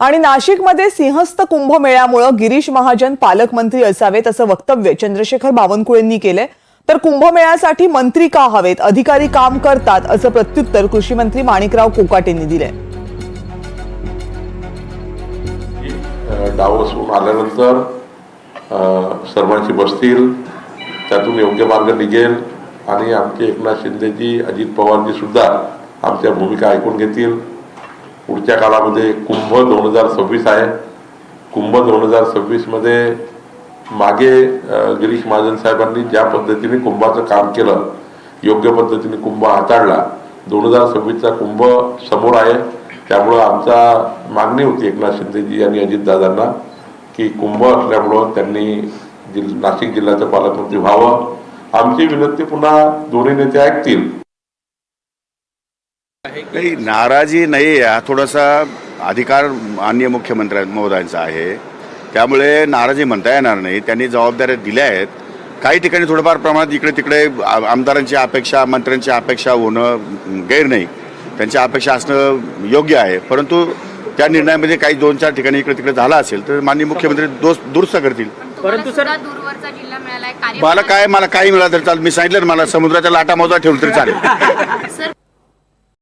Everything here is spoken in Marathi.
आणि नाशिकमध्ये सिंहस्थ कुंभमेळ्यामुळं गिरीश महाजन पालकमंत्री असावेत असं वक्तव्य चंद्रशेखर बावनकुळेंनी केलंय. तर कुंभमेळ्यासाठी मंत्री का हवेत? अधिकारी काम करतात असं प्रत्युत्तर कृषी मंत्री माणिकराव कोकाटेंनी दिलंय. डावसून आल्यानंतर अ, सर्वांशी बसतील त्यातून योग्य मार्ग निघेल आणि आमचे एकनाथ शिंदेजी अजित पवारजी सुद्धा आमच्या भूमिका ऐकून घेतील. पुढच्या काळामध्ये कुंभ दोन हजार सव्वीस आहे. कुंभ दोन हजार सव्वीसमध्ये मागे गिरीश महाजन साहेबांनी ज्या पद्धतीने कुंभाचं काम केलं योग्य पद्धतीने कुंभ हाताळला दोन हजार सव्वीसचा कुंभ समोर आहे. त्यामुळं आमचा मागणी होती एकनाथ शिंदेजी आणि अजितदादांना की कुंभ असल्यामुळं त्यांनी जिल नाशिक जिल्ह्याचं पालकमंत्री व्हावं. आमची विनंती पुन्हा दोन्ही नेते ऐकतील. नाही नाराजी नाही आहे. हा थोडासा अधिकार मान्य मुख्यमंत्री महोदयांचा आहे. त्यामुळे नाराजी म्हणता येणार नाही. त्यांनी जबाबदाऱ्या दिल्या आहेत. काही ठिकाणी थोडंफार प्रमाणात इकडे तिकडे आमदारांची अपेक्षा मंत्र्यांची अपेक्षा होणं गैर नाही. त्यांची अपेक्षा असणं योग्य आहे. परंतु त्या निर्णयामध्ये काही दोन चार ठिकाणी इकडे तिकडे झाला असेल तर माननीय मुख्यमंत्री दोष दुरुस्त करतील. परंतु सर मला काय मला काही मिळालं तरी चालेल. मी सांगितलं ना मला समुद्राच्या लाटा मोजा ठेवलं तरी चालेल.